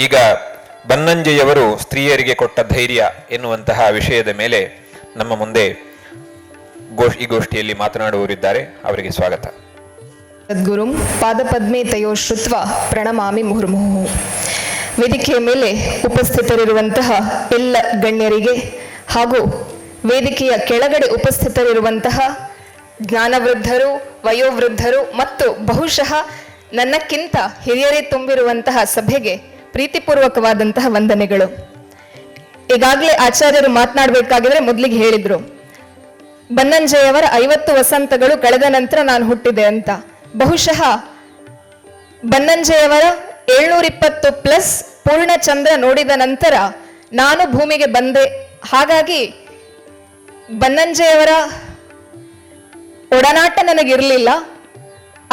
ಈಗ ಬನ್ನಂಜೆಯವರು ಸ್ತ್ರೀಯರಿಗೆ ಕೊಟ್ಟ ಧೈರ್ಯ ಎನ್ನುವಂತಹ ವಿಷಯದ ಮೇಲೆ ನಮ್ಮ ಮುಂದೆ ಗೋಷ್ ಈ ಗೋಷ್ಠಿಯಲ್ಲಿ ಮಾತನಾಡುವವರಿದ್ದಾರೆ. ಅವರಿಗೆ ಸ್ವಾಗತ. ಸದ್ಗುರುಂ, ಪಾದಪದ್ಮೆ ತಯೋ ಶ್ರುತ್ವ ಪ್ರಣಮಾಮಿ ಮುಹುರ್ಮುಹು. ವೇದಿಕೆಯ ಮೇಲೆ ಉಪಸ್ಥಿತರಿರುವಂತಹ ಎಲ್ಲ ಗಣ್ಯರಿಗೆ ಹಾಗೂ ವೇದಿಕೆಯ ಕೆಳಗಡೆ ಉಪಸ್ಥಿತರಿರುವಂತಹ ಜ್ಞಾನವೃದ್ಧರು, ವಯೋವೃದ್ಧರು ಮತ್ತು ಬಹುಶಃ ನನ್ನಕ್ಕಿಂತ ಹಿರಿಯರೇ ತುಂಬಿರುವಂತಹ ಸಭೆಗೆ ಪ್ರೀತಿಪೂರ್ವಕವಾದಂತಹ ವಂದನೆಗಳು. ಈಗಾಗಲೇ ಆಚಾರ್ಯರು ಮಾತನಾಡಬೇಕಾಗಿದ್ರೆ ಮೊದಲಿಗೆ ಹೇಳಿದ್ರು, ಬನ್ನಂಜಯವರ ಐವತ್ತು ವಸಂತಗಳು ಕಳೆದ ನಂತರ ನಾನು ಹುಟ್ಟಿದೆ ಅಂತ. ಬಹುಶಃ ಬನ್ನಂಜಯವರ ಏಳ್ನೂರ ಇಪ್ಪತ್ತು ಪ್ಲಸ್ ಪೂರ್ಣಚಂದ್ರ ನೋಡಿದ ನಂತರ ನಾನು ಭೂಮಿಗೆ ಬಂದೆ. ಹಾಗಾಗಿ ಬನ್ನಂಜೆಯವರ ಒಡನಾಟ ನನಗಿರಲಿಲ್ಲ.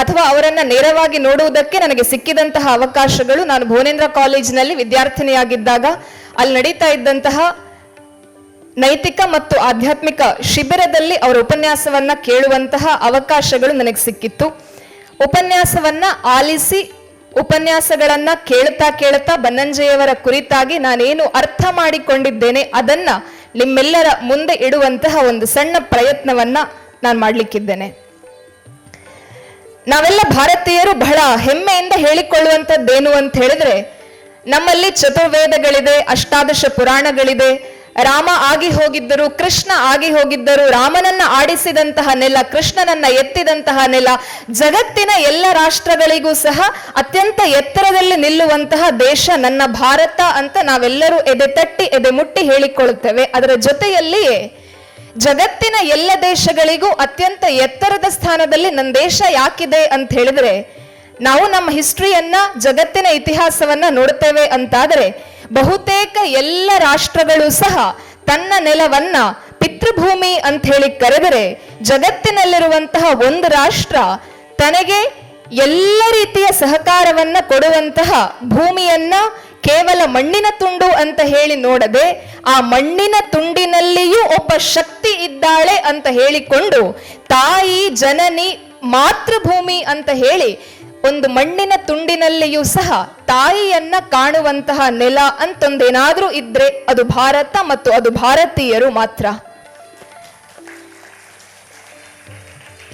ಅಥವಾ ಅವರನ್ನ ನೇರವಾಗಿ ನೋಡುವುದಕ್ಕೆ ನನಗೆ ಸಿಕ್ಕಿದಂತಹ ಅವಕಾಶಗಳು ನಾನು ಭುವನೇಂದ್ರ ಕಾಲೇಜಿನಲ್ಲಿ ವಿದ್ಯಾರ್ಥಿನಿಯಾಗಿದ್ದಾಗ, ಅಲ್ಲಿ ನಡೀತಾ ಇದ್ದಂತಹ ನೈತಿಕ ಮತ್ತು ಆಧ್ಯಾತ್ಮಿಕ ಶಿಬಿರದಲ್ಲಿ ಅವರ ಉಪನ್ಯಾಸವನ್ನ ಕೇಳುವಂತಹ ಅವಕಾಶಗಳು ನನಗೆ ಸಿಕ್ಕಿತ್ತು. ಉಪನ್ಯಾಸವನ್ನ ಆಲಿಸಿ ಉಪನ್ಯಾಸಗಳನ್ನ ಕೇಳ್ತಾ ಕೇಳ್ತಾ ಬನ್ನಂಜೆಯವರ ಕುರಿತಾಗಿ ನಾನೇನು ಅರ್ಥ ಮಾಡಿಕೊಂಡಿದ್ದೇನೆ ಅದನ್ನ ನಿಮ್ಮೆಲ್ಲರ ಮುಂದೆ ಇಡುವಂತಹ ಒಂದು ಸಣ್ಣ ಪ್ರಯತ್ನವನ್ನ ನಾನು ಮಾಡ್ಲಿಕ್ಕಿದ್ದೇನೆ. ನಾವೆಲ್ಲ ಭಾರತೀಯರು ಬಹಳ ಹೆಮ್ಮೆಯಿಂದ ಹೇಳಿಕೊಳ್ಳುವಂಥದ್ದೇನು ಅಂತ ಹೇಳಿದ್ರೆ, ನಮ್ಮಲ್ಲಿ ಚತುರ್ವೇದಗಳಿದೆ, ಅಷ್ಟಾದಶ ಪುರಾಣಗಳಿದೆ. ರಾಮ ಆಗಿ ಹೋಗಿದ್ದರು, ಕೃಷ್ಣ ಆಗಿ ಹೋಗಿದ್ದರು, ರಾಮನನ್ನ ಆಡಿಸಿದಂತಹ ನೆಲ, ಕೃಷ್ಣನನ್ನ ಎತ್ತಿದಂತಹ ನೆಲ, ಜಗತ್ತಿನ ಎಲ್ಲ ರಾಷ್ಟ್ರಗಳಿಗೂ ಸಹ ಅತ್ಯಂತ ಎತ್ತರದಲ್ಲಿ ನಿಲ್ಲುವಂತಹ ದೇಶ ನನ್ನ ಭಾರತ ಅಂತ ನಾವೆಲ್ಲರೂ ಎದೆ ತಟ್ಟಿ, ಎದೆ ಮುಟ್ಟಿ ಹೇಳಿಕೊಳ್ಳುತ್ತೇವೆ. ಅದರ ಜೊತೆಯಲ್ಲಿಯೇ ಜಗತ್ತಿನ ಎಲ್ಲ ದೇಶಗಳಿಗೂ ಅತ್ಯಂತ ಎತ್ತರದ ಸ್ಥಾನದಲ್ಲಿ ನನ್ನ ದೇಶ ಯಾಕಿದೆ ಅಂತ ಹೇಳಿದ್ರೆ, ನಾವು ನಮ್ಮ ಹಿಸ್ಟ್ರಿಯನ್ನ, ಜಗತ್ತಿನ ಇತಿಹಾಸವನ್ನ ನೋಡ್ತೇವೆ ಅಂತಾದರೆ, ಬಹುತೇಕ ಎಲ್ಲ ರಾಷ್ಟ್ರಗಳು ಸಹ ತನ್ನ ನೆಲವನ್ನ ಪಿತೃಭೂಮಿ ಅಂತ ಹೇಳಿ ಕರೆದರೆ, ಜಗತ್ತಿನಲ್ಲಿರುವಂತಹ ಒಂದು ರಾಷ್ಟ್ರ ತನಗೆ ಎಲ್ಲ ರೀತಿಯ ಸಹಕಾರವನ್ನ ಕೊಡುವಂತಹ ಭೂಮಿಯನ್ನ ಕೇವಲ ಮಣ್ಣಿನ ತುಂಡು ಅಂತ ಹೇಳಿ ನೋಡದೆ ಆ ಮಣ್ಣಿನ ತುಂಡಿನಲ್ಲಿಯೂ ಒಬ್ಬ ಶಕ್ತಿ ಇದ್ದಾಳೆ ಅಂತ ಹೇಳಿಕೊಂಡು ತಾಯಿ, ಜನನಿ, ಮಾತೃಭೂಮಿ ಅಂತ ಹೇಳಿ ಒಂದು ಮಣ್ಣಿನ ತುಂಡಿನಲ್ಲಿಯೂ ಸಹ ತಾಯಿಯನ್ನ ಕಾಣುವಂತಹ ನೆಲ ಅಂತೊಂದೇನಾದ್ರೂ ಇದ್ರೆ ಅದು ಭಾರತ ಮತ್ತು ಅದು ಭಾರತೀಯರು ಮಾತ್ರ.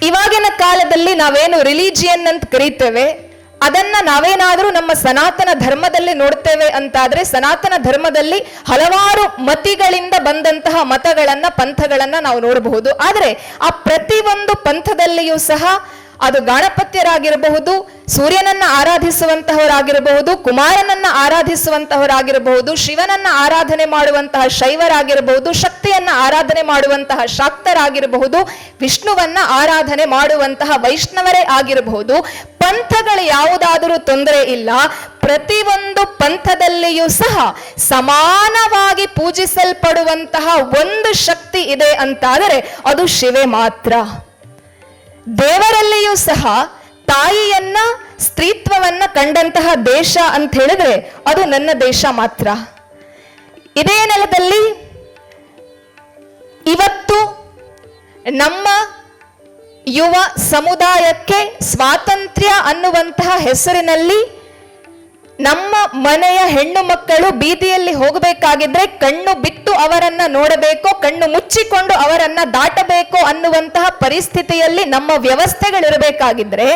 ಇವಾಗಿನ ಕಾಲದಲ್ಲಿ ನಾವೇನು ರಿಲಿಜಿಯನ್ ಅಂತ ಕರೀತೇವೆ? ಅದನ್ನ ನಾವೇನಾದರೂ ನಮ್ಮ ಸನಾತನ ಧರ್ಮದಲ್ಲಿ ನೋಡ್ತೇವೆ ಅಂತಾದ್ರೆ ಸನಾತನ ಧರ್ಮದಲ್ಲಿ ಹಲವಾರು ಮತಿಗಳಿಂದ ಬಂದಂತಹ ಮತಗಳನ್ನ, ಪಂಥಗಳನ್ನ ನಾವು ನೋಡಬಹುದು. ಆದರೆ ಆ ಪ್ರತಿಯೊಂದು ಪಂಥದಲ್ಲಿಯೂ ಸಹ ಅದು ಗಾಣಪತ್ಯರಾಗಿರಬಹುದು, ಸೂರ್ಯನನ್ನ ಆರಾಧಿಸುವಂತಹವರಾಗಿರಬಹುದು, ಕುಮಾರನನ್ನ ಆರಾಧಿಸುವಂತಹವರಾಗಿರಬಹುದು, ಶಿವನನ್ನ ಆರಾಧನೆ ಮಾಡುವಂತಹ ಶೈವರಾಗಿರಬಹುದು, ಶಕ್ತಿಯನ್ನ ಆರಾಧನೆ ಮಾಡುವಂತಹ ಶಾಕ್ತರಾಗಿರಬಹುದು, ವಿಷ್ಣುವನ್ನ ಆರಾಧನೆ ಮಾಡುವಂತಹ ವೈಷ್ಣವರೇ ಆಗಿರಬಹುದು. ಪಂಥಗಳು ಯಾವುದಾದರೂ ತೊಂದರೆ ಇಲ್ಲ, ಪ್ರತಿಯೊಂದು ಪಂಥದಲ್ಲಿಯೂ ಸಹ ಸಮಾನವಾಗಿ ಪೂಜಿಸಲ್ಪಡುವಂತಹ ಒಂದು ಶಕ್ತಿ ಇದೆ ಅಂತಾದರೆ ಅದು ಶಿವೆ ಮಾತ್ರ. ದೇವರಲ್ಲಿಯೂ ಸಹ ತಾಯಿಯನ್ನ, ಸ್ತ್ರೀತ್ವವನ್ನ ಕಂಡಂತಹ ದೇಶ ಅಂತ ಹೇಳಿದ್ರೆ ಅದು ನನ್ನ ದೇಶ ಮಾತ್ರ. ಇದೇ ನೆಲದಲ್ಲಿ ಇವತ್ತು ನಮ್ಮ ಯುವ ಸಮುದಾಯಕ್ಕೆ ಸ್ವಾತಂತ್ರ್ಯ ಅನ್ನುವಂತಹ ಹೆಸರಿನಲ್ಲಿ ನಮ್ಮ ಮನೆಯ ಹೆಣ್ಣು ಮಕ್ಕಳು ಬೀದಿಯಲ್ಲಿ ಹೋಗಬೇಕಾಗಿದ್ರೆ ಕಣ್ಣು ಬಿಟ್ಟು ಅವರನ್ನ ನೋಡಬೇಕು, ಕಣ್ಣು ಮುಚ್ಚಿಕೊಂಡು ಅವರನ್ನ ದಾಟಬೇಕು ಅನ್ನುವಂತಹ ಪರಿಸ್ಥಿತಿಯಲ್ಲಿ ನಮ್ಮ ವ್ಯವಸ್ಥೆಗಳಿರಬೇಕಾಗಿದ್ರೆ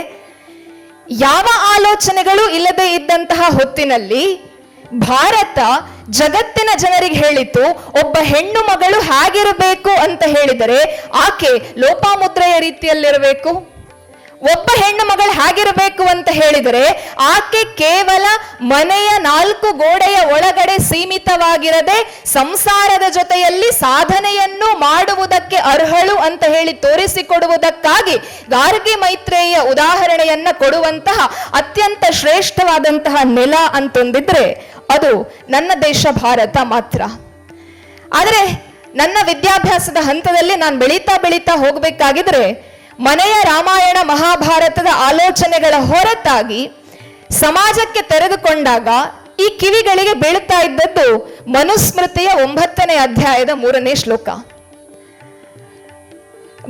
ಯಾವ ಆಲೋಚನೆಗಳು ಇಲ್ಲದೆ ಇದ್ದಂತಹ ಹೊತ್ತಿನಲ್ಲಿ ಭಾರತ ಜಗತ್ತಿನ ಜನರಿಗೆ ಹೇಳಿತು, ಒಬ್ಬ ಹೆಣ್ಣು ಮಗಳು ಹೇಗಿರಬೇಕು ಅಂತ ಹೇಳಿದರೆ ಆಕೆ ಲೋಪಾಮುದ್ರೆಯ ರೀತಿಯಲ್ಲಿರಬೇಕು. ಒಬ್ಬ ಹೆಣ್ಣು ಮಗಳು ಹಾಗಿರಬೇಕು ಅಂತ ಹೇಳಿದರೆ ಆಕೆ ಕೇವಲ ಮನೆಯ ನಾಲ್ಕು ಗೋಡೆಯ ಒಳಗಡೆ ಸೀಮಿತವಾಗಿರದೆ ಸಂಸಾರದ ಜೊತೆಯಲ್ಲಿ ಸಾಧನೆಯನ್ನು ಮಾಡುವುದಕ್ಕೆ ಅರ್ಹಳು ಅಂತ ಹೇಳಿ ತೋರಿಸಿಕೊಡುವುದಕ್ಕಾಗಿ ಗಾರ್ಗಿ ಮೈತ್ರೇಯ ಉದಾಹರಣೆಯನ್ನ ಕೊಡುವಂತಹ ಅತ್ಯಂತ ಶ್ರೇಷ್ಠವಾದಂತಹ ನೆಲ ಅಂತಂದಿದ್ರೆ ಅದು ನನ್ನ ದೇಶ ಭಾರತ ಮಾತ್ರ. ಆದರೆ ನನ್ನ ವಿದ್ಯಾಭ್ಯಾಸದ ಹಂತದಲ್ಲಿ ನಾನು ಬೆಳೀತಾ ಬೆಳೀತಾ ಹೋಗಬೇಕಾಗಿದ್ರೆ ಮನೆಯ ರಾಮಾಯಣ ಮಹಾಭಾರತದ ಆಲೋಚನೆಗಳ ಹೊರತಾಗಿ ಸಮಾಜಕ್ಕೆ ತೆರೆದುಕೊಂಡಾಗ ಈ ಕಿವಿಗಳಿಗೆ ಬೀಳ್ತಾ ಇದ್ದದ್ದು ಮನುಸ್ಮೃತಿಯ ಒಂಬತ್ತನೇ ಅಧ್ಯಾಯದ ಮೂರನೇ ಶ್ಲೋಕ.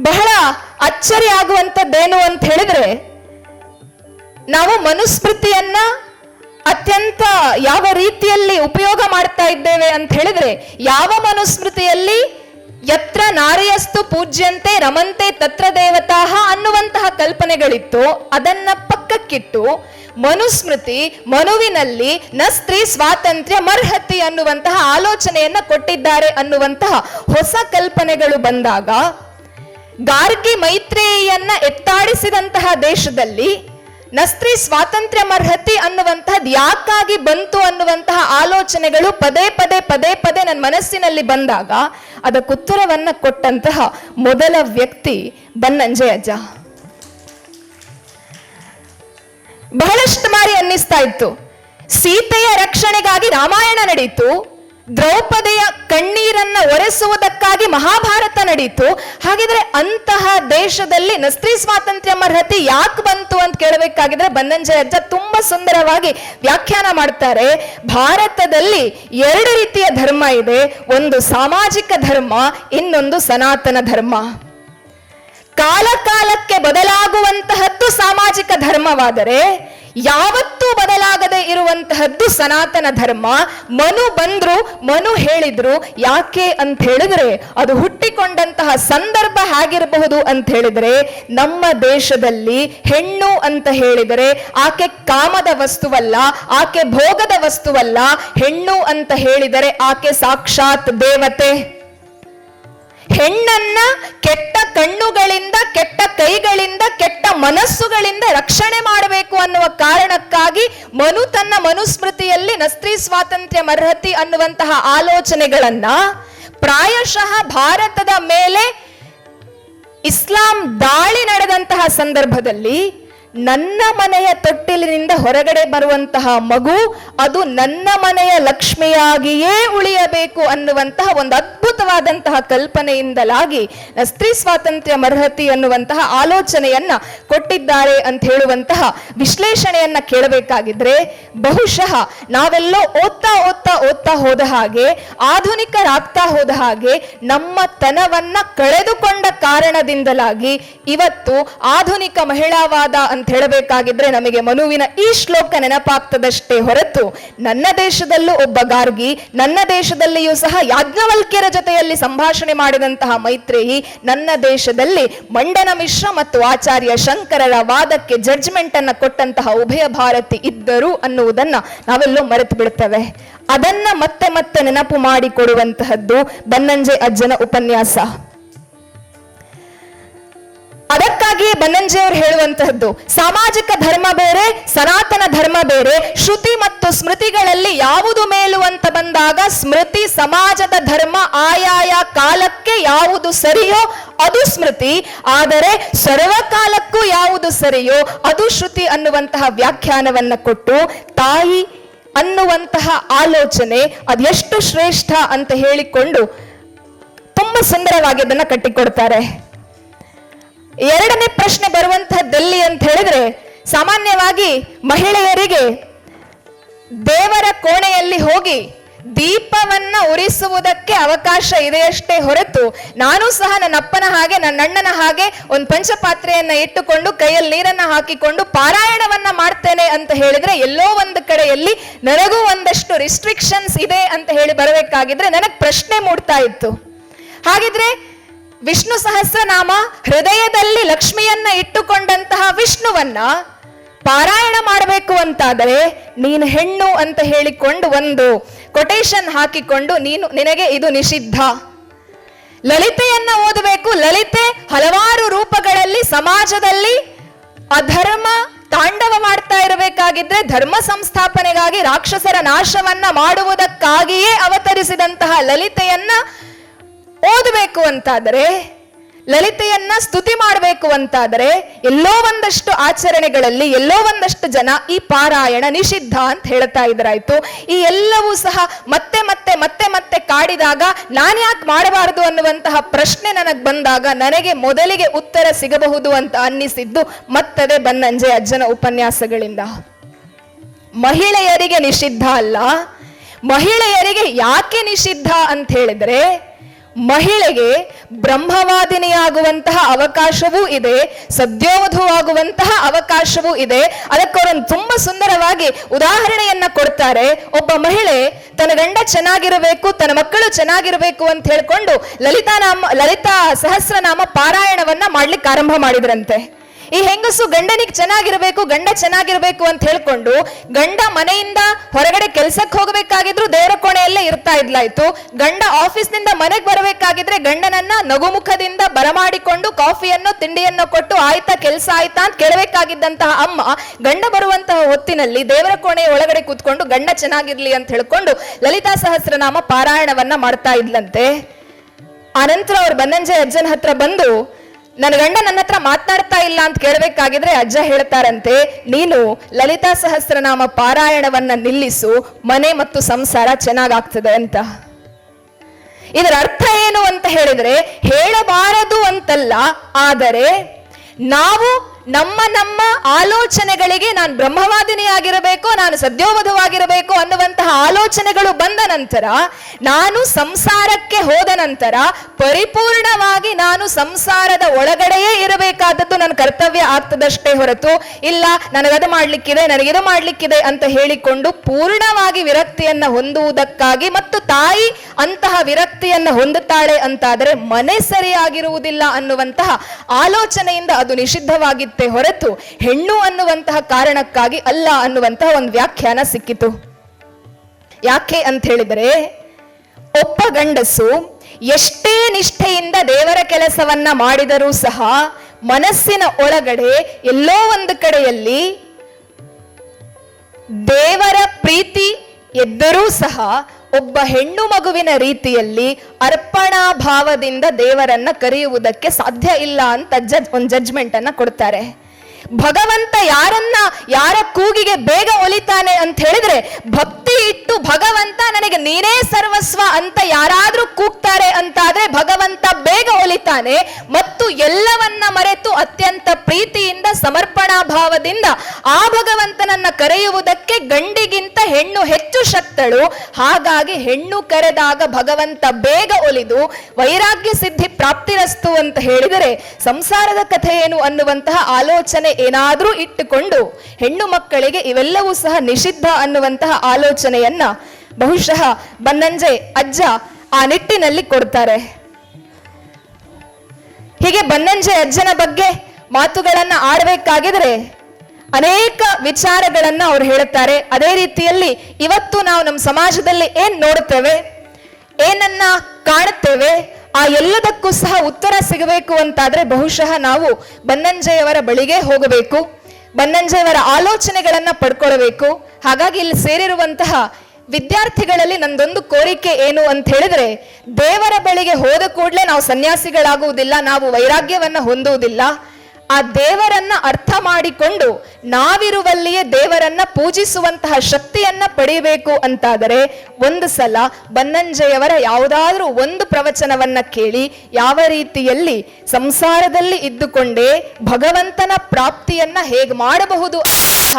ಬಹಳ ಅಚ್ಚರಿ ಆಗುವಂಥದ್ದೇನು ಅಂತ ಹೇಳಿದ್ರೆ, ನಾವು ಮನುಸ್ಮೃತಿಯನ್ನ ಅತ್ಯಂತ ಯಾವ ರೀತಿಯಲ್ಲಿ ಉಪಯೋಗ ಮಾಡ್ತಾ ಇದ್ದೇವೆ ಅಂತ ಹೇಳಿದ್ರೆ, ಯಾವ ಮನುಸ್ಮೃತಿಯಲ್ಲಿ ಯತ್ರ ನಾರಿಯಸ್ತು ಪೂಜ್ಯಂತೆ ರಮಂತೆ ತತ್ರ ದೇವತಾಹ ಅನ್ನುವಂತಹ ಕಲ್ಪನೆಗಳಿತ್ತು, ಅದನ್ನ ಪಕ್ಕಕ್ಕಿಟ್ಟು ಮನುಸ್ಮೃತಿ, ಮನುವಿನಲ್ಲಿ ನ ಸ್ತ್ರೀ ಸ್ವಾತಂತ್ರ್ಯ ಮರ್ಹತಿ ಅನ್ನುವಂತಹ ಆಲೋಚನೆಯನ್ನ ಕೊಟ್ಟಿದ್ದಾರೆ ಅನ್ನುವಂತಹ ಹೊಸ ಕಲ್ಪನೆಗಳು ಬಂದಾಗ, ಗಾರ್ಗಿ ಮೈತ್ರೇಯನ್ನ ಎತ್ತಾಡಿಸಿದಂತಹ ದೇಶದಲ್ಲಿ ನಸ್ತ್ರೀ ಸ್ವಾತಂತ್ರ್ಯ ಅರ್ಹತಿ ಅನ್ನುವಂತಹದ್ದು ಯಾಕಾಗಿ ಬಂತು ಅನ್ನುವಂತಹ ಆಲೋಚನೆಗಳು ಪದೇ ಪದೇ ಪದೇ ಪದೇ ನನ್ನ ಮನಸ್ಸಿನಲ್ಲಿ ಬಂದಾಗ ಅದಕ್ಕುತ್ತರವನ್ನ ಕೊಟ್ಟಂತಹ ಮೊದಲ ವ್ಯಕ್ತಿ ಬನ್ನಂಜೆ ಅಜ್ಜ. ಬಹಳಷ್ಟು ಬಾರಿ ಅನ್ನಿಸ್ತಾ ಇತ್ತು. ಸೀತೆಯ ರಕ್ಷಣೆಗಾಗಿ ರಾಮಾಯಣ ನಡೀತು. ದ್ರೌಪದಿಯ ಕಣ್ಣೀರನ್ನ ಒರೆಸುವುದಕ್ಕಾಗಿ ಮಹಾಭಾರತ ನಡೀತು. ಹಾಗಿದ್ರೆ ಅಂತಹ ದೇಶದಲ್ಲಿ ನಸ್ತ್ರೀ ಸ್ವಾತಂತ್ರ್ಯ ಅರ್ಹತೆ ಯಾಕೆ ಬಂತು ಅಂತ ಕೇಳಬೇಕಾಗಿದ್ರೆ ಬನ್ನಂಜಯ ಅಜ್ಜ ತುಂಬಾ ಸುಂದರವಾಗಿ ವ್ಯಾಖ್ಯಾನ ಮಾಡ್ತಾರೆ. ಭಾರತದಲ್ಲಿ ಎರಡು ರೀತಿಯ ಧರ್ಮ ಇದೆ. ಒಂದು ಸಾಮಾಜಿಕ ಧರ್ಮ, ಇನ್ನೊಂದು ಸನಾತನ ಧರ್ಮ. ಕಾಲಕಾಲಕ್ಕೆ ಬದಲಾಗುವಂತಹದ್ದು ಸಾಮಾಜಿಕ ಧರ್ಮವಾದರೆ ಯಾವತ್ತೂ ಬದಲಾಗದೆ ಇರುವಂತಹದ್ದು ಸನಾತನ ಧರ್ಮ. ಮನು ಬಂದ್ರು, ಮನು ಹೇಳಿದ್ರು, ಯಾಕೆ ಅಂತ ಹೇಳಿದ್ರೆ ಅದು ಹುಟ್ಟಿಕೊಂಡಂತಹ ಸಂದರ್ಭ ಹೇಗಿರಬಹುದು ಅಂತ ಹೇಳಿದ್ರೆ ನಮ್ಮ ದೇಶದಲ್ಲಿ ಹೆಣ್ಣು ಅಂತ ಹೇಳಿದರೆ, ಆಕೆ ಕಾಮದ ವಸ್ತುವಲ್ಲ, ಆಕೆ ಭೋಗದ ವಸ್ತುವಲ್ಲ, ಹೆಣ್ಣು ಅಂತ ಹೇಳಿದರೆ ಆಕೆ ಸಾಕ್ಷಾತ್ ದೇವತೆ. ಹೆಣ್ಣನ್ನ ಕೆಟ್ಟ ಕಣ್ಣುಗಳಿಂದ, ಕೆಟ್ಟ ಕೈಗಳಿಂದ, ಕೆಟ್ಟ ಮನಸ್ಸುಗಳಿಂದ ಅನ್ನುವ ಕಾರಣಕ್ಕಾಗಿ ಮನು ತನ್ನ ಮನುಸ್ಮೃತಿಯಲ್ಲಿ ನಸ್ತ್ರೀ ಸ್ವಾತಂತ್ರ್ಯ ಮರ್ಹತಿ ಅನ್ನುವಂತಹ ಆಲೋಚನೆಗಳನ್ನ ಪ್ರಾಯಶಃ ಭಾರತದ ಮೇಲೆ ಇಸ್ಲಾಂ ದಾಳಿ ನಡೆದಂತಹ ಸಂದರ್ಭದಲ್ಲಿ ನನ್ನ ಮನೆಯ ತೊಟ್ಟಿಲಿನಿಂದ ಹೊರಗಡೆ ಬರುವಂತಹ ಮಗು, ಅದು ನನ್ನ ಮನೆಯ ಲಕ್ಷ್ಮಿಯಾಗಿಯೇ ಉಳಿಯಬೇಕು ಅನ್ನುವಂತಹ ಒಂದು ಅದ್ಭುತವಾದಂತಹ ಕಲ್ಪನೆಯಿಂದಲಾಗಿ ಸ್ತ್ರೀ ಸ್ವಾತಂತ್ರ್ಯ ಮರ್ಹತಿ ಅನ್ನುವಂತಹ ಆಲೋಚನೆಯನ್ನ ಕೊಟ್ಟಿದ್ದಾರೆ ಅಂತ ಹೇಳುವಂತಹ ವಿಶ್ಲೇಷಣೆಯನ್ನ ಕೇಳಬೇಕಾಗಿದ್ರೆ ಬಹುಶಃ ನಾವೆಲ್ಲೋ ಓದ್ತಾ ಓದ್ತಾ ಓದ್ತಾ ಹೋದ ಹಾಗೆ ಆಧುನಿಕರಾಗ್ತಾ ಹೋದ ಹಾಗೆ ನಮ್ಮ ತನವನ್ನ ಕಳೆದುಕೊಂಡ ಕಾರಣದಿಂದಲಾಗಿ ಇವತ್ತು ಆಧುನಿಕ ಮಹಿಳಾವಾದ ಅಂತ ಹೇಳಬೇಕಾಗಿದ್ರೆ ನಮಗೆ ಮನುವಿನ ಈ ಶ್ಲೋಕ ನೆನಪಾಗ್ತದಷ್ಟೇ ಹೊರತು ನನ್ನ ದೇಶದಲ್ಲೂ ಒಬ್ಬ ಗಾರ್ಗಿ, ನನ್ನ ದೇಶದಲ್ಲಿಯೂ ಸಹ ಯಾಜ್ಞವಲ್ಕ್ಯರ ಜೊತೆಯಲ್ಲಿ ಸಂಭಾಷಣೆ ಮಾಡಿದಂತಹ ಮೈತ್ರೇಯಿ, ನನ್ನ ದೇಶದಲ್ಲಿ ಮಂಡನ ಮಿಶ್ರ ಮತ್ತು ಆಚಾರ್ಯ ಶಂಕರರ ವಾದಕ್ಕೆ ಜಡ್ಜ್ಮೆಂಟ್ ಅನ್ನ ಕೊಟ್ಟಂತಹ ಉಭಯ ಭಾರತಿ ಇದ್ದರು ಅನ್ನುವುದನ್ನ ನಾವೆಲ್ಲೂ ಮರೆತು ಬಿಡ್ತೇವೆ. ಅದನ್ನ ಮತ್ತೆ ಮತ್ತೆ ನೆನಪು ಮಾಡಿಕೊಡುವಂತಹದ್ದು ಬನ್ನಂಜೆ ಅಜ್ಜನ ಉಪನ್ಯಾಸ. ಅದಕ್ಕಾಗಿಯೇ ಬನ್ನಂಜಿಯವರು ಹೇಳುವಂತಹದ್ದು, ಸಾಮಾಜಿಕ ಧರ್ಮ ಬೇರೆ, ಸನಾತನ ಧರ್ಮ ಬೇರೆ, ಶ್ರುತಿ ಮತ್ತು ಸ್ಮೃತಿಗಳಲ್ಲಿ ಯಾವುದು ಮೇಲು ಅಂತ ಬಂದಾಗ ಸ್ಮೃತಿ ಸಮಾಜದ ಧರ್ಮ ಆಯಾಯ ಕಾಲಕ್ಕೆ ಯಾವುದು ಸರಿಯೋ ಅದು ಸ್ಮೃತಿ, ಆದರೆ ಸರ್ವಕಾಲಕ್ಕೂ ಯಾವುದು ಸರಿಯೋ ಅದು ಶ್ರುತಿ ಅನ್ನುವಂತಹ ವ್ಯಾಖ್ಯಾನವನ್ನ ಕೊಟ್ಟು ತಾಯಿ ಅನ್ನುವಂತಹ ಆಲೋಚನೆ ಅದೆಷ್ಟು ಶ್ರೇಷ್ಠ ಅಂತ ಹೇಳಿಕೊಂಡು ತುಂಬಾ ಸುಂದರವಾಗಿ ಅದನ್ನ ಕಟ್ಟಿಕೊಡ್ತಾರೆ. ಎರಡನೇ ಪ್ರಶ್ನೆ ಬರುವಂತಹದ್ದಲ್ಲಿ ಅಂತ ಹೇಳಿದ್ರೆ, ಸಾಮಾನ್ಯವಾಗಿ ಮಹಿಳೆಯರಿಗೆ ದೇವರ ಕೋಣೆಯಲ್ಲಿ ಹೋಗಿ ದೀಪವನ್ನ ಉರಿಸುವುದಕ್ಕೆ ಅವಕಾಶ ಇದೆಯಷ್ಟೇ ಹೊರತು ನಾನು ಸಹ ನನ್ನ ಅಪ್ಪನ ಹಾಗೆ, ನನ್ನ ಅಣ್ಣನ ಹಾಗೆ ಒಂದು ಪಂಚಪಾತ್ರೆಯನ್ನ ಇಟ್ಟುಕೊಂಡು ಕೈಯಲ್ಲಿ ನೀರನ್ನ ಹಾಕಿಕೊಂಡು ಪಾರಾಯಣವನ್ನ ಮಾಡ್ತೇನೆ ಅಂತ ಹೇಳಿದ್ರೆ, ಎಲ್ಲೋ ಒಂದು ಕಡೆಯಲ್ಲಿ ನನಗೂ ಒಂದಷ್ಟು ರಿಸ್ಟ್ರಿಕ್ಷನ್ಸ್ ಇದೆ ಅಂತ ಹೇಳಿ ಬರಬೇಕಾಗಿದ್ರೆ ನನಗೆ ಪ್ರಶ್ನೆ ಮೂಡ್ತಾ ಇತ್ತು. ಹಾಗಿದ್ರೆ ವಿಷ್ಣು ಸಹಸ್ರನಾಮ ಹೃದಯದಲ್ಲಿ ಲಕ್ಷ್ಮಿಯನ್ನ ಇಟ್ಟುಕೊಂಡಂತಹ ವಿಷ್ಣುವನ್ನ ಪಾರಾಯಣ ಮಾಡಬೇಕು ಅಂತಾದರೆ ನೀನು ಹೆಣ್ಣು ಅಂತ ಹೇಳಿಕೊಂಡು ಒಂದು ಕೊಟೇಶನ್ ಹಾಕಿಕೊಂಡು ನೀನು, ನಿನಗೆ ಇದು ನಿಷಿದ್ಧ. ಲಲಿತೆಯನ್ನ ಓದಬೇಕು. ಲಲಿತೆ ಹಲವಾರು ರೂಪಗಳಲ್ಲಿ ಸಮಾಜದಲ್ಲಿ ಅಧರ್ಮ ತಾಂಡವ ಮಾಡ್ತಾ ಇರಬೇಕಾಗಿದ್ರೆ ಧರ್ಮ ಸಂಸ್ಥಾಪನೆಗಾಗಿ ರಾಕ್ಷಸರ ನಾಶವನ್ನ ಮಾಡುವುದಕ್ಕಾಗಿಯೇ ಅವತರಿಸಿದಂತಹ ಲಲಿತೆಯನ್ನ ಓದಬೇಕು ಅಂತಾದರೆ, ಲಲಿತೆಯನ್ನ ಸ್ತುತಿ ಮಾಡಬೇಕು ಅಂತಾದರೆ, ಎಲ್ಲೋ ಒಂದಷ್ಟು ಆಚರಣೆಗಳಲ್ಲಿ ಎಲ್ಲೋ ಒಂದಷ್ಟು ಜನ ಈ ಪಾರಾಯಣ ನಿಷಿದ್ಧ ಅಂತ ಹೇಳ್ತಾ ಇದ್ರಾಯ್ತು. ಈ ಎಲ್ಲವೂ ಸಹ ಮತ್ತೆ ಮತ್ತೆ ಮತ್ತೆ ಮತ್ತೆ ಕಾಡಿದಾಗ ನಾನು ಯಾಕೆ ಮಾಡಬಾರದು ಅನ್ನುವಂತಹ ಪ್ರಶ್ನೆ ನನಗೆ ಬಂದಾಗ ನನಗೆ ಮೊದಲಿಗೆ ಉತ್ತರ ಸಿಗಬಹುದು ಅಂತ ಅನ್ನಿಸಿದ್ದು ಮತ್ತದೇ ಬನ್ನಂಜೆ ಅಜ್ಜನ ಉಪನ್ಯಾಸಗಳಿಂದ. ಮಹಿಳೆಯರಿಗೆ ನಿಷಿದ್ಧ ಅಲ್ಲ, ಮಹಿಳೆಯರಿಗೆ ಯಾಕೆ ನಿಷಿದ್ಧ ಅಂತ ಹೇಳಿದ್ರೆ ಮಹಿಳೆಗೆ ಬ್ರಹ್ಮವಾದಿನಿಯಾಗುವಂತಹ ಅವಕಾಶವೂ ಇದೆ, ಸದ್ಯೋವಧುವಾಗುವಂತಹ ಅವಕಾಶವೂ ಇದೆ. ಅದಕ್ಕೆ ಅವರನ್ನು ತುಂಬಾ ಸುಂದರವಾಗಿ ಉದಾಹರಣೆಯನ್ನ ಕೊಡ್ತಾರೆ. ಒಬ್ಬ ಮಹಿಳೆ ತನ್ನ ಗಂಡ ಚೆನ್ನಾಗಿರಬೇಕು, ತನ್ನ ಮಕ್ಕಳು ಚೆನ್ನಾಗಿರಬೇಕು ಅಂತ ಹೇಳ್ಕೊಂಡು ಲಲಿತಾ ನಾಮ ಲಲಿತಾ ಸಹಸ್ರನಾಮ ಪಾರಾಯಣವನ್ನ ಮಾಡ್ಲಿಕ್ಕೆ ಆರಂಭ ಮಾಡಿದ್ರಂತೆ. ಈ ಹೆಂಗಸು ಗಂಡನಿಗೆ ಚೆನ್ನಾಗಿರಬೇಕು, ಗಂಡ ಚೆನ್ನಾಗಿರಬೇಕು ಅಂತ ಹೇಳ್ಕೊಂಡು ಗಂಡ ಮನೆಯಿಂದ ಹೊರಗಡೆ ಕೆಲ್ಸಕ್ಕೆ ಹೋಗಬೇಕಾಗಿದ್ರು ದೇವರ ಕೋಣೆಯಲ್ಲೇ ಇರ್ತಾ ಇದ್ಲಾಯ್ತು. ಗಂಡ ಆಫೀಸ್ನಿಂದ ಮನೆಗೆ ಬರಬೇಕಾಗಿದ್ರೆ ಗಂಡನನ್ನ ನಗುಮುಖದಿಂದ ಬರಮಾಡಿಕೊಂಡು ಕಾಫಿಯನ್ನು ತಿಂಡಿಯನ್ನು ಕೊಟ್ಟು ಆಯ್ತಾ ಕೆಲಸ ಆಯ್ತಾ ಅಂತ ಕೇಳಬೇಕಾಗಿದ್ದಂತಹ ಅಮ್ಮ ಗಂಡ ಬರುವಂತಹ ಹೊತ್ತಿನಲ್ಲಿ ದೇವರ ಕೋಣೆಯ ಒಳಗಡೆ ಕೂತ್ಕೊಂಡು ಗಂಡ ಚೆನ್ನಾಗಿರ್ಲಿ ಅಂತ ಹೇಳ್ಕೊಂಡು ಲಲಿತಾ ಸಹಸ್ರನಾಮ ಪಾರಾಯಣವನ್ನ ಮಾಡ್ತಾ ಇದ್ಲಂತೆ. ಆನಂತರ ಅವ್ರು ಬನ್ನಂಜೆ ಅಜ್ಜನ ಹತ್ರ ಬಂದು ನನ್ನ ಗಂಡ ನನ್ನ ಹತ್ರ ಮಾತನಾಡ್ತಾ ಇಲ್ಲ ಅಂತ ಕೇಳಬೇಕಾಗಿದ್ರೆ ಅಜ್ಜ ಹೇಳ್ತಾರಂತೆ, ನೀನು ಲಲಿತಾ ಸಹಸ್ರನಾಮ ಪಾರಾಯಣವನ್ನ ನಿಲ್ಲಿಸು, ಮನೆ ಮತ್ತು ಸಂಸಾರ ಚೆನ್ನಾಗಾಗ್ತದೆ ಅಂತ. ಇದರ ಅರ್ಥ ಏನು ಅಂತ ಹೇಳಿದ್ರೆ, ಹೇಳಬಾರದು ಅಂತಲ್ಲ, ಆದರೆ ನಾವು ನಮ್ಮ ನಮ್ಮ ಆಲೋಚನೆಗಳಿಗೆ ನಾನು ಬ್ರಹ್ಮವಾದಿನಿಯಾಗಿರಬೇಕು, ನಾನು ಸದ್ಯೋವಧವಾಗಿರಬೇಕು ಅನ್ನುವಂತಹ ಆಲೋಚನೆಗಳು ಬಂದ ನಂತರ, ನಾನು ಸಂಸಾರಕ್ಕೆ ಹೋದ ನಂತರ, ಪರಿಪೂರ್ಣವಾಗಿ ನಾನು ಸಂಸಾರದ ಒಳಗಡೆಯೇ ಇರಬೇಕಾದದ್ದು ನನ್ನ ಕರ್ತವ್ಯ ಆಗ್ತದಷ್ಟೇ ಹೊರತು, ಇಲ್ಲ ನನಗದು ಮಾಡ್ಲಿಕ್ಕಿದೆ ನನಗಿದು ಮಾಡ್ಲಿಕ್ಕಿದೆ ಅಂತ ಹೇಳಿಕೊಂಡು ಪೂರ್ಣವಾಗಿ ವಿರಕ್ತಿಯನ್ನ ಹೊಂದುವುದಕ್ಕಾಗಿ ಮತ್ತು ತಾಯಿ ಅಂತಹ ವಿರಕ್ತಿಯನ್ನ ಹೊಂದುತ್ತಾಳೆ ಅಂತಾದರೆ ಮನೆ ಸರಿಯಾಗಿರುವುದಿಲ್ಲ ಅನ್ನುವಂತಹ ಆಲೋಚನೆಯಿಂದ ಅದು ನಿಷಿದ್ಧವಾಗಿತ್ತೇ ಹೊರತು ಹೆಣ್ಣು ಅನ್ನುವಂತಹ ಕಾರಣಕ್ಕಾಗಿ ಅಲ್ಲ ಅನ್ನುವಂತಹ ಒಂದು ವ್ಯಾಖ್ಯಾನ ಸಿಕ್ಕಿತು. ಯಾಕೆ ಅಂತ ಹೇಳಿದರೆ ಒಪ್ಪ ಗಂಡಸು ಎಷ್ಟೇ ನಿಷ್ಠೆಯಿಂದ ದೇವರ ಕೆಲಸವನ್ನ ಮಾಡಿದರೂ ಸಹ ಮನಸ್ಸಿನ ಒಳಗಡೆ ಎಲ್ಲೋ ಒಂದು ಕಡೆಯಲ್ಲಿ ದೇವರ ಪ್ರೀತಿ ಎದ್ದರೂ ಸಹ ಒಬ್ಬ ಹೆಣ್ಣು ಮಗುವಿನ ರೀತಿಯಲ್ಲಿ ಅರ್ಪಣಾ ಭಾವದಿಂದ ದೇವರನ್ನ ಕರೆಯುವುದಕ್ಕೆ ಸಾಧ್ಯ ಇಲ್ಲ ಅಂತ ಜಜ್ ಒಂದು ಜಡ್ಜ್ಮೆಂಟ್ ಅನ್ನ ಕೊಡ್ತಾರೆ. ಭಗವಂತ ಯಾರನ್ನ ಯಾರ ಕೂಗಿಗೆ ಬೇಗ ಒಲಿತಾನೆ ಅಂತ ಹೇಳಿದ್ರೆ ಭಕ್ತಿ ಇಟ್ಟು ಭಗವಂತ ನನಗೆ ನೀನೇ ಸರ್ವಸ್ವ ಅಂತ ಯಾರಾದ್ರೂ ಕೂಗ್ತಾರೆ ಅಂತಾದ್ರೆ ಭಗವಂತ ಬೇಗ ಒಲಿತಾನೆ ಮತ್ತು ಎಲ್ಲವನ್ನ ಮರೆತು ಅತ್ಯಂತ ಪ್ರೀತಿಯಿಂದ ಸಮರ್ಪಣಾ ಭಾವದಿಂದ ಆ ಭಗವಂತನನ್ನ ಕರೆಯುವುದಕ್ಕೆ ಗಂಡಿಗಿಂತ ಹೆಣ್ಣು ಹೆಚ್ಚು ಶಕ್ತಳು. ಹಾಗಾಗಿ ಹೆಣ್ಣು ಕರೆದಾಗ ಭಗವಂತ ಬೇಗ ಒಲಿದು ವೈರಾಗ್ಯ ಸಿದ್ಧಿ ಪ್ರಾಪ್ತಿರಸ್ತು ಅಂತ ಹೇಳಿದರೆ ಸಂಸಾರದ ಕಥೆ ಏನು ಅನ್ನುವಂತಹ ಆಲೋಚನೆ ಏನಾದ್ರೂ ಇಟ್ಟುಕೊಂಡು ಹೆಣ್ಣು ಮಕ್ಕಳಿಗೆ ಇವೆಲ್ಲವೂ ಸಹ ನಿಷಿದ್ಧ ಅನ್ನುವಂತಹ ಆಲೋಚನೆಯನ್ನ ಬಹುಶಃ ಬನ್ನಂಜೆ ಅಜ್ಜ ಆ ನಿಟ್ಟಿನಲ್ಲಿ ಕೊಡ್ತಾರೆ. ಹೀಗೆ ಬನ್ನಂಜೆ ಅಜ್ಜನ ಬಗ್ಗೆ ಮಾತುಗಳನ್ನ ಆಡಬೇಕಾಗಿದ್ರೆ ಅನೇಕ ವಿಚಾರಗಳನ್ನ ಅವ್ರು ಹೇಳುತ್ತಾರೆ. ಅದೇ ರೀತಿಯಲ್ಲಿ ಇವತ್ತು ನಾವು ನಮ್ಮ ಸಮಾಜದಲ್ಲಿ ಏನ್ ನೋಡುತ್ತೇವೆ? ಏನನ್ನ ಕಾಣುತ್ತೇವೆ? ಆ ಎಲ್ಲದಕ್ಕೂ ಸಹ ಉತ್ತರ ಸಿಗಬೇಕು ಅಂತಾದರೆ ಬಹುಶಃ ನಾವು ಬನ್ನಂಜೆಯವರ ಬಳಿಗೆ ಹೋಗಬೇಕು. ಬನ್ನಂಜೆಯವರ ಆಲೋಚನೆಗಳನ್ನ ಪಡ್ಕೊಳ್ಬೇಕು. ಹಾಗಾಗಿ ಇಲ್ಲಿ ಸೇರಿರುವಂತಹ ವಿದ್ಯಾರ್ಥಿಗಳಲ್ಲಿ ನಂದೊಂದು ಕೋರಿಕೆ ಏನು ಅಂತ ಹೇಳಿದ್ರೆ, ದೇವರ ಬಳಿಗೆ ಹೋದ ಕೂಡಲೇ ನಾವು ಸನ್ಯಾಸಿಗಳಾಗುವುದಿಲ್ಲ, ನಾವು ವೈರಾಗ್ಯವನ್ನ ಹೊಂದುವುದಿಲ್ಲ. ಆ ದೇವರನ್ನ ಅರ್ಥ ಮಾಡಿಕೊಂಡು ನಾವಿರುವಲ್ಲಿಯೇ ದೇವರನ್ನ ಪೂಜಿಸುವಂತಹ ಶಕ್ತಿಯನ್ನ ಪಡೆಯಬೇಕು ಅಂತಾದರೆ ಒಂದು ಸಲ ಬನ್ನಂಜೆಯವರ ಯಾವುದಾದ್ರೂ ಒಂದು ಪ್ರವಚನವನ್ನ ಕೇಳಿ ಯಾವ ರೀತಿಯಲ್ಲಿ ಸಂಸಾರದಲ್ಲಿ ಇದ್ದುಕೊಂಡೇ ಭಗವಂತನ ಪ್ರಾಪ್ತಿಯನ್ನ ಹೇಗೆ ಮಾಡಬಹುದು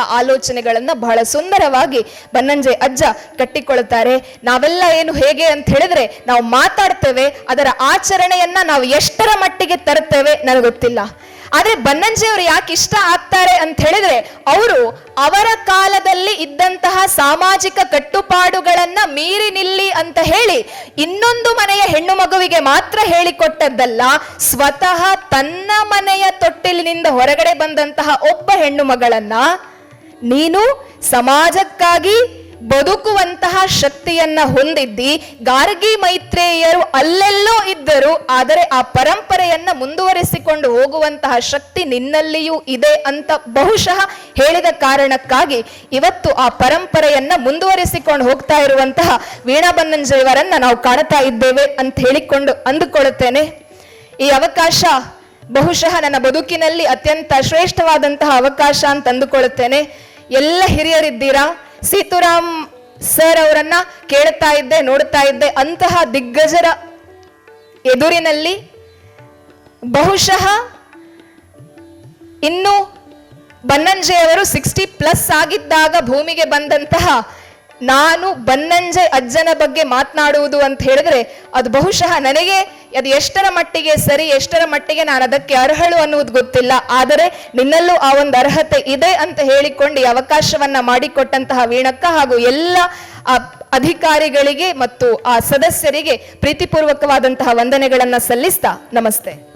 ಆಲೋಚನೆಗಳನ್ನ ಬಹಳ ಸುಂದರವಾಗಿ ಬನ್ನಂಜೆ ಅಜ್ಜ ಕಟ್ಟಿಕೊಳ್ತಾರೆ ನಾವೆಲ್ಲ ಏನು ಹೇಗೆ ಅಂತ ಹೇಳಿದ್ರೆ ನಾವು ಮಾತಾಡ್ತೇವೆ, ಅದರ ಆಚರಣೆಯನ್ನ ನಾವು ಎಷ್ಟರ ಮಟ್ಟಿಗೆ ತರ್ತೇವೆ ನನಗೆ ಗೊತ್ತಿಲ್ಲ ಆದ್ರೆ ಬನ್ನಂಜಿ ಅವರು ಯಾಕೆ ಇಷ್ಟ ಆಗ್ತಾರೆ ಅಂತ ಹೇಳಿದ್ರೆ ಅವರು ಅವರ ಕಾಲದಲ್ಲಿ ಇದ್ದಂತಹ ಸಾಮಾಜಿಕ ಕಟ್ಟುಪಾಡುಗಳನ್ನ ಮೀರಿ ನಿಲ್ಲಿ ಅಂತ ಹೇಳಿ ಇನ್ನೊಂದು ಮನೆಯ ಹೆಣ್ಣು ಮಗುವಿಗೆ ಮಾತ್ರ ಹೇಳಿಕೊಟ್ಟದ್ದಲ್ಲ, ಸ್ವತಃ ತನ್ನ ಮನೆಯ ತೊಟ್ಟಿಲಿನಿಂದ ಹೊರಗಡೆ ಬಂದಂತಹ ಒಬ್ಬ ಹೆಣ್ಣು ಮಗಳನ್ನ ನೀನು ಸಮಾಜಕ್ಕಾಗಿ ಬದುಕುವಂತಹ ಶಕ್ತಿಯನ್ನ ಹೊಂದಿದ್ದಿ. ಗಾರ್ಗಿ ಮೈತ್ರೇಯರು ಅಲ್ಲೆಲ್ಲೋ ಇದ್ದರು, ಆದರೆ ಆ ಪರಂಪರೆಯನ್ನ ಮುಂದುವರಿಸಿಕೊಂಡು ಹೋಗುವಂತಹ ಶಕ್ತಿ ನಿನ್ನಲ್ಲಿಯೂ ಇದೆ ಅಂತ ಬಹುಶಃ ಹೇಳಿದ ಕಾರಣಕ್ಕಾಗಿ ಇವತ್ತು ಆ ಪರಂಪರೆಯನ್ನ ಮುಂದುವರಿಸಿಕೊಂಡು ಹೋಗ್ತಾ ಇರುವಂತಹ ವೀಣಾ ಬನ್ನಂಜೆಯವರನ್ನ ನಾವು ಕಾಣ್ತಾ ಇದ್ದೇವೆ ಅಂತ ಹೇಳಿಕೊಂಡು ಅಂದುಕೊಳ್ಳುತ್ತೇನೆ. ಈ ಅವಕಾಶ ಬಹುಶಃ ನನ್ನ ಬದುಕಿನಲ್ಲಿ ಅತ್ಯಂತ ಶ್ರೇಷ್ಠವಾದಂತಹ ಅವಕಾಶ ಅಂತ ಅಂದುಕೊಳ್ಳುತ್ತೇನೆ. ಎಲ್ಲ ಹಿರಿಯರಿದ್ದೀರಾ? ಸೀತುರಾಮ್ ಸರ್ ಅವರನ್ನ ಕೇಳ್ತಾ ಇದ್ದೆ, ನೋಡ್ತಾ ಇದ್ದೆ. ಅಂತಹ ದಿಗ್ಗಜರ ಎದುರಿನಲ್ಲಿ ಬಹುಶಃ ಇನ್ನು ಬನ್ನಂಜೆ ಅವರು ಸಿಕ್ಸ್ಟಿ ಪ್ಲಸ್ ಆಗಿದ್ದಾಗ ಭೂಮಿಗೆ ಬಂದಂತಹ ನಾನು ಬನ್ನಂಜೆ ಅಜ್ಜನ ಬಗ್ಗೆ ಮಾತನಾಡುವುದು ಅಂತ ಹೇಳಿದ್ರೆ ಅದು ಬಹುಶಃ ನನಗೆ ಅದು ಎಷ್ಟರ ಮಟ್ಟಿಗೆ ಸರಿ, ಎಷ್ಟರ ಮಟ್ಟಿಗೆ ನಾನು ಅದಕ್ಕೆ ಅರ್ಹಳು ಅನ್ನುವುದು ಗೊತ್ತಿಲ್ಲ. ಆದರೆ ನಿನ್ನಲ್ಲೂ ಆ ಒಂದು ಅರ್ಹತೆ ಇದೆ ಅಂತ ಹೇಳಿಕೊಂಡು ಈ ಅವಕಾಶವನ್ನ ಮಾಡಿಕೊಟ್ಟಂತಹ ವೀಣಕ್ಕ ಹಾಗೂ ಎಲ್ಲ ಅಧಿಕಾರಿಗಳಿಗೆ ಮತ್ತು ಆ ಸದಸ್ಯರಿಗೆ ಪ್ರೀತಿಪೂರ್ವಕವಾದಂತಹ ವಂದನೆಗಳನ್ನ ಸಲ್ಲಿಸ್ತಾ ನಮಸ್ತೆ.